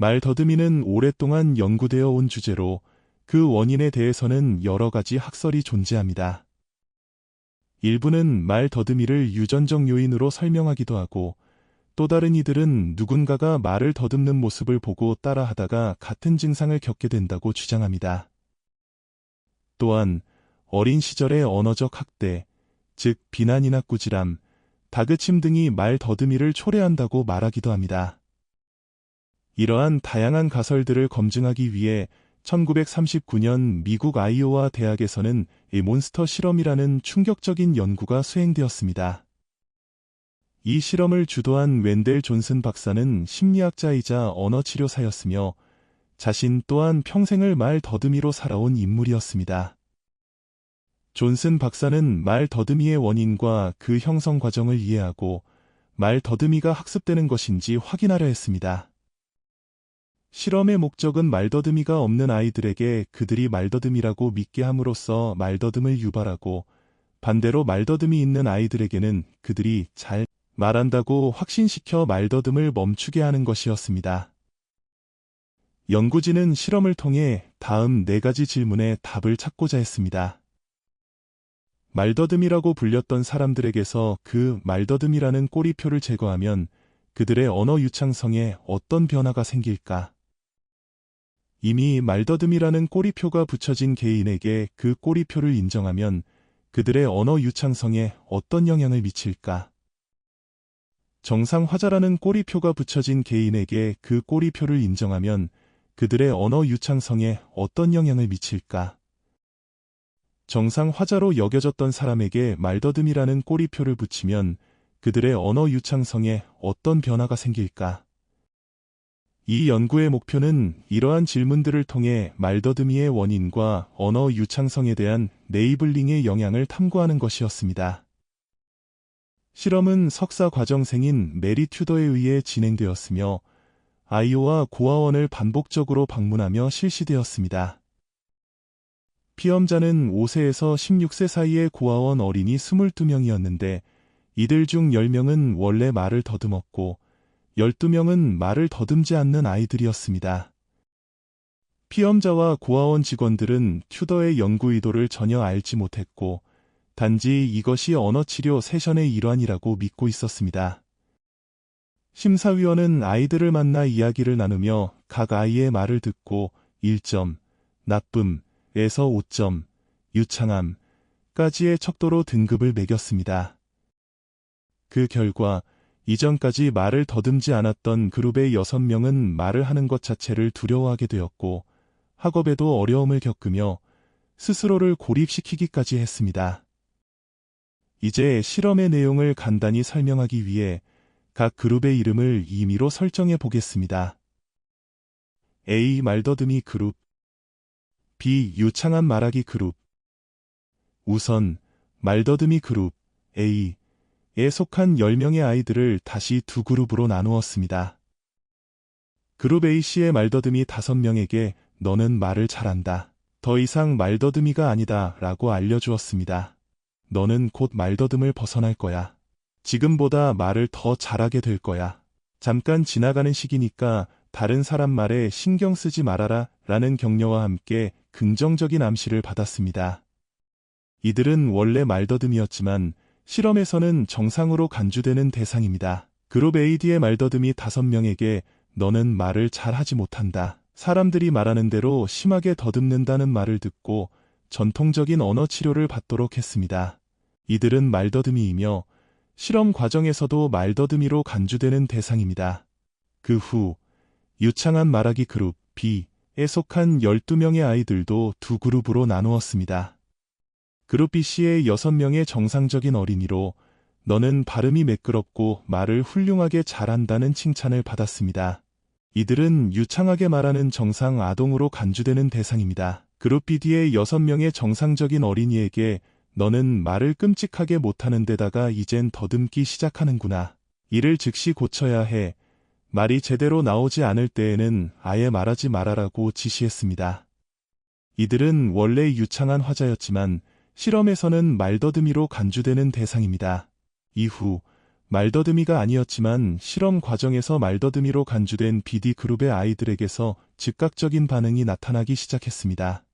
말 더듬이는 오랫동안 연구되어 온 주제로 그 원인에 대해서는 여러 가지 학설이 존재합니다. 일부는 말 더듬이를 유전적 요인으로 설명하기도 하고 또 다른 이들은 누군가가 말을 더듬는 모습을 보고 따라하다가 같은 증상을 겪게 된다고 주장합니다. 또한 어린 시절의 언어적 학대, 즉 비난이나 꾸지람, 다그침 등이 말 더듬이를 초래한다고 말하기도 합니다. 이러한 다양한 가설들을 검증하기 위해 1939년 미국 아이오와 대학에서는 이 몬스터 실험이라는 충격적인 연구가 수행되었습니다. 이 실험을 주도한 웬델 존슨 박사는 심리학자이자 언어치료사였으며 자신 또한 평생을 말 더듬이로 살아온 인물이었습니다. 존슨 박사는 말 더듬이의 원인과 그 형성 과정을 이해하고 말 더듬이가 학습되는 것인지 확인하려 했습니다. 실험의 목적은 말더듬이가 없는 아이들에게 그들이 말더듬이라고 믿게 함으로써 말더듬을 유발하고 반대로 말더듬이 있는 아이들에게는 그들이 잘 말한다고 확신시켜 말더듬을 멈추게 하는 것이었습니다. 연구진은 실험을 통해 다음 네 가지 질문에 답을 찾고자 했습니다. 말더듬이라고 불렸던 사람들에게서 그 말더듬이라는 꼬리표를 제거하면 그들의 언어 유창성에 어떤 변화가 생길까? 이미 말더듬이라는 꼬리표가 붙여진 개인에게 그 꼬리표를 인정하면 그들의 언어 유창성에 어떤 영향을 미칠까? 정상 화자라는 꼬리표가 붙여진 개인에게 그 꼬리표를 인정하면 그들의 언어 유창성에 어떤 영향을 미칠까? 정상 화자로 여겨졌던 사람에게 말더듬이라는 꼬리표를 붙이면 그들의 언어 유창성에 어떤 변화가 생길까? 이 연구의 목표는 이러한 질문들을 통해 말더듬이의 원인과 언어 유창성에 대한 네이블링의 영향을 탐구하는 것이었습니다. 실험은 석사 과정생인 메리 튜더에 의해 진행되었으며 아이오와 고아원을 반복적으로 방문하며 실시되었습니다. 피험자는 5세에서 16세 사이의 고아원 어린이 22명이었는데 이들 중 10명은 원래 말을 더듬었고 12명은 말을 더듬지 않는 아이들이었습니다. 피험자와 고아원 직원들은 튜더의 연구 의도를 전혀 알지 못했고 단지 이것이 언어치료 세션의 일환이라고 믿고 있었습니다. 심사위원은 아이들을 만나 이야기를 나누며 각 아이의 말을 듣고 1점, 나쁨, 에서 5점, 유창함 까지의 척도로 등급을 매겼습니다. 그 결과 이전까지 말을 더듬지 않았던 그룹의 6명은 말을 하는 것 자체를 두려워하게 되었고 학업에도 어려움을 겪으며 스스로를 고립시키기까지 했습니다. 이제 실험의 내용을 간단히 설명하기 위해 각 그룹의 이름을 임의로 설정해 보겠습니다. A. 말더듬이 그룹 B. 유창한 말하기 그룹 우선 말더듬이 그룹 A 에 속한 10명의 아이들을 다시 두 그룹으로 나누었습니다. 그룹 A씨의 말더듬이 5명에게 너는 말을 잘한다. 더 이상 말더듬이가 아니다 라고 알려주었습니다. 너는 곧 말더듬을 벗어날 거야. 지금보다 말을 더 잘하게 될 거야. 잠깐 지나가는 시기니까 다른 사람 말에 신경 쓰지 말아라 라는 격려와 함께 긍정적인 암시를 받았습니다. 이들은 원래 말더듬이었지만 실험에서는 정상으로 간주되는 대상입니다. 그룹 AD의 말더듬이 5명에게 너는 말을 잘 하지 못한다. 사람들이 말하는 대로 심하게 더듬는다는 말을 듣고 전통적인 언어 치료를 받도록 했습니다. 이들은 말더듬이이며 실험 과정에서도 말더듬이로 간주되는 대상입니다. 그 후 유창한 말하기 그룹 B에 속한 12명의 아이들도 두 그룹으로 나누었습니다. 그룹 B씨의 6명의 정상적인 어린이로 너는 발음이 매끄럽고 말을 훌륭하게 잘한다는 칭찬을 받았습니다. 이들은 유창하게 말하는 정상 아동으로 간주되는 대상입니다. 그룹 BD의 6명의 정상적인 어린이에게 너는 말을 끔찍하게 못하는 데다가 이젠 더듬기 시작하는구나. 이를 즉시 고쳐야 해. 말이 제대로 나오지 않을 때에는 아예 말하지 말아라고 지시했습니다. 이들은 원래 유창한 화자였지만 실험에서는 말더듬이로 간주되는 대상입니다. 이후 말더듬이가 아니었지만 실험 과정에서 말더듬이로 간주된 BD 그룹의 아이들에게서 즉각적인 반응이 나타나기 시작했습니다.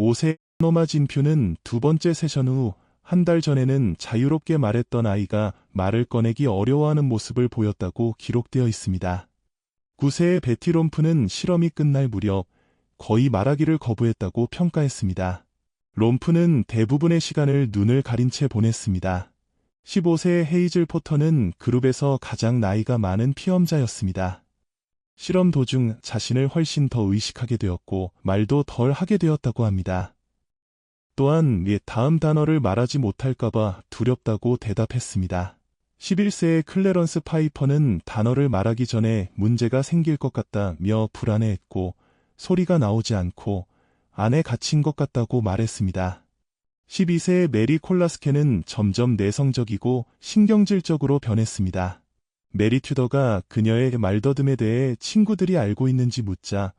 5세 노마 진표는 두 번째 세션 후 한 달 전에는 자유롭게 말했던 아이가 말을 꺼내기 어려워하는 모습을 보였다고 기록되어 있습니다. 9세의 베티 롬프는 실험이 끝날 무렵 거의 말하기를 거부했다고 평가했습니다. 롬프는 대부분의 시간을 눈을 가린 채 보냈습니다. 15세의 헤이즐 포터는 그룹에서 가장 나이가 많은 피험자였습니다. 실험 도중 자신을 훨씬 더 의식하게 되었고 말도 덜 하게 되었다고 합니다. 또한 예, 다음 단어를 말하지 못할까봐 두렵다고 대답했습니다. 11세의 클레런스 파이퍼는 단어를 말하기 전에 문제가 생길 것 같다며 불안해했고 소리가 나오지 않고 안에 갇힌 것 같다고 말했습니다. 12세의 메리 콜라스케는 점점 내성적이고 신경질적으로 변했습니다. 메리 튜더가 그녀의 말더듬에 대해 친구들이 알고 있는지 묻자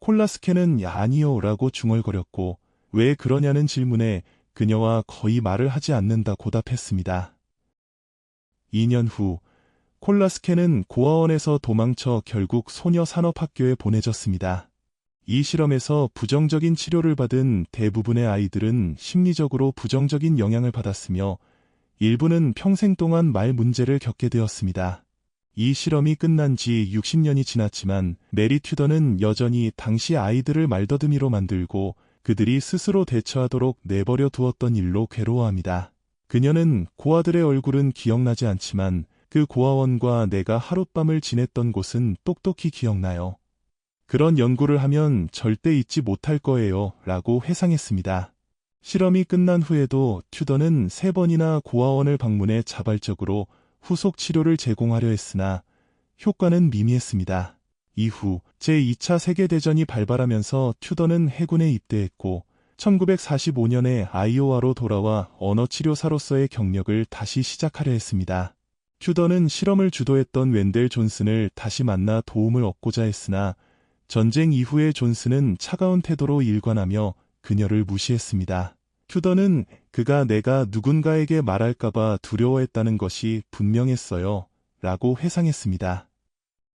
콜라스케는 아니요 라고 중얼거렸고 왜 그러냐는 질문에 그녀와 거의 말을 하지 않는다고 답했습니다. 2년 후 콜라스케는 고아원에서 도망쳐 결국 소녀산업학교에 보내졌습니다. 이 실험에서 부정적인 치료를 받은 대부분의 아이들은 심리적으로 부정적인 영향을 받았으며 일부는 평생 동안 말 문제를 겪게 되었습니다. 이 실험이 끝난 지 60년이 지났지만 메리 튜더는 여전히 당시 아이들을 말더듬이로 만들고 그들이 스스로 대처하도록 내버려 두었던 일로 괴로워합니다. 그녀는 고아들의 얼굴은 기억나지 않지만 그 고아원과 내가 하룻밤을 지냈던 곳은 똑똑히 기억나요. 그런 연구를 하면 절대 잊지 못할 거예요. 라고 회상했습니다. 실험이 끝난 후에도 튜더는 세 번이나 고아원을 방문해 자발적으로 후속 치료를 제공하려 했으나 효과는 미미했습니다. 이후 제2차 세계대전이 발발하면서 튜더는 해군에 입대했고 1945년에 아이오와로 돌아와 언어치료사로서의 경력을 다시 시작하려 했습니다. 튜더는 실험을 주도했던 웬델 존슨을 다시 만나 도움을 얻고자 했으나 전쟁 이후에 존슨은 차가운 태도로 일관하며 그녀를 무시했습니다. 튜더는 그가 내가 누군가에게 말할까봐 두려워했다는 것이 분명했어요. 라고 회상했습니다.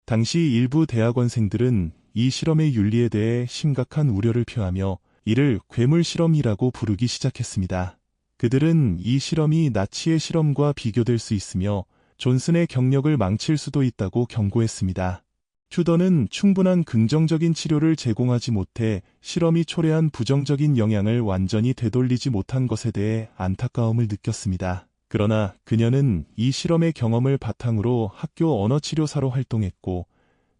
당시 일부 대학원생들은 이 실험의 윤리에 대해 심각한 우려를 표하며 이를 괴물 실험이라고 부르기 시작했습니다. 그들은 이 실험이 나치의 실험과 비교될 수 있으며 존슨의 경력을 망칠 수도 있다고 경고했습니다. 튜더는 충분한 긍정적인 치료를 제공하지 못해 실험이 초래한 부정적인 영향을 완전히 되돌리지 못한 것에 대해 안타까움을 느꼈습니다. 그러나 그녀는 이 실험의 경험을 바탕으로 학교 언어치료사로 활동했고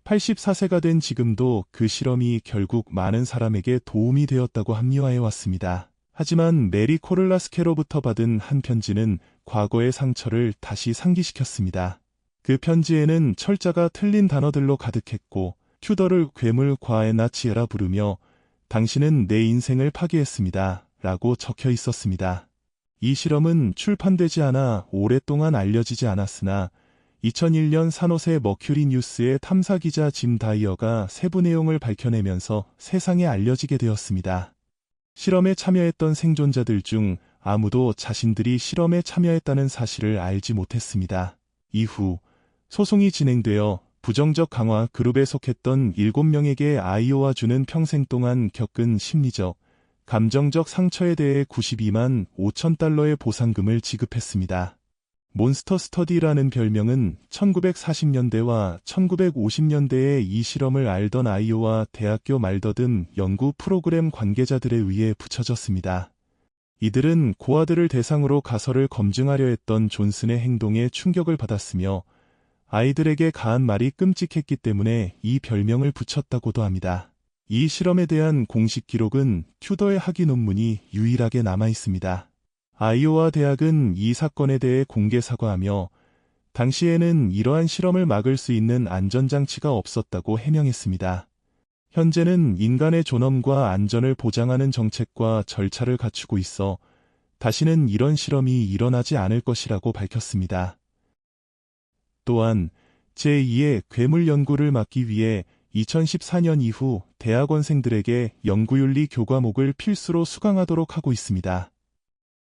84세가 된 지금도 그 실험이 결국 많은 사람에게 도움이 되었다고 합리화해 왔습니다. 하지만 메리 코를라스케로부터 받은 한 편지는 과거의 상처를 다시 상기시켰습니다. 그 편지에는 철자가 틀린 단어들로 가득했고 튜더를 괴물 과에나 치에라 부르며 당신은 내 인생을 파괴했습니다. 라고 적혀 있었습니다. 이 실험은 출판되지 않아 오랫동안 알려지지 않았으나 2001년 산호세 머큐리 뉴스의 탐사기자 짐 다이어가 세부 내용을 밝혀내면서 세상에 알려지게 되었습니다. 실험에 참여했던 생존자들 중 아무도 자신들이 실험에 참여했다는 사실을 알지 못했습니다. 이후 소송이 진행되어 부정적 강화 그룹에 속했던 7명에게 아이오와 주는 평생 동안 겪은 심리적, 감정적 상처에 대해 92만 5천 달러의 보상금을 지급했습니다. 몬스터 스터디라는 별명은 1940년대와 1950년대에 이 실험을 알던 아이오와 대학교 말더듬 연구 프로그램 관계자들에 의해 붙여졌습니다. 이들은 고아들을 대상으로 가설을 검증하려 했던 존슨의 행동에 충격을 받았으며 아이들에게 가한 말이 끔찍했기 때문에 이 별명을 붙였다고도 합니다. 이 실험에 대한 공식 기록은 튜더의 학위 논문이 유일하게 남아 있습니다. 아이오와 대학은 이 사건에 대해 공개 사과하며 당시에는 이러한 실험을 막을 수 있는 안전장치가 없었다고 해명했습니다. 현재는 인간의 존엄과 안전을 보장하는 정책과 절차를 갖추고 있어 다시는 이런 실험이 일어나지 않을 것이라고 밝혔습니다. 또한 제2의 괴물 연구를 막기 위해 2014년 이후 대학원생들에게 연구윤리 교과목을 필수로 수강하도록 하고 있습니다.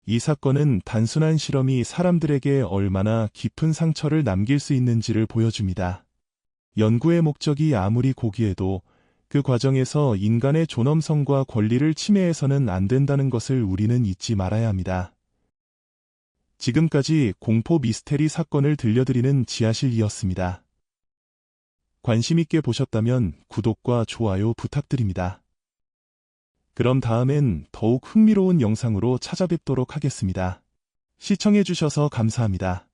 이 사건은 단순한 실험이 사람들에게 얼마나 깊은 상처를 남길 수 있는지를 보여줍니다. 연구의 목적이 아무리 고귀해도 그 과정에서 인간의 존엄성과 권리를 침해해서는 안 된다는 것을 우리는 잊지 말아야 합니다. 지금까지 공포 미스테리 사건을 들려드리는 지하실이었습니다. 관심 있게 보셨다면 구독과 좋아요 부탁드립니다. 그럼 다음엔 더욱 흥미로운 영상으로 찾아뵙도록 하겠습니다. 시청해주셔서 감사합니다.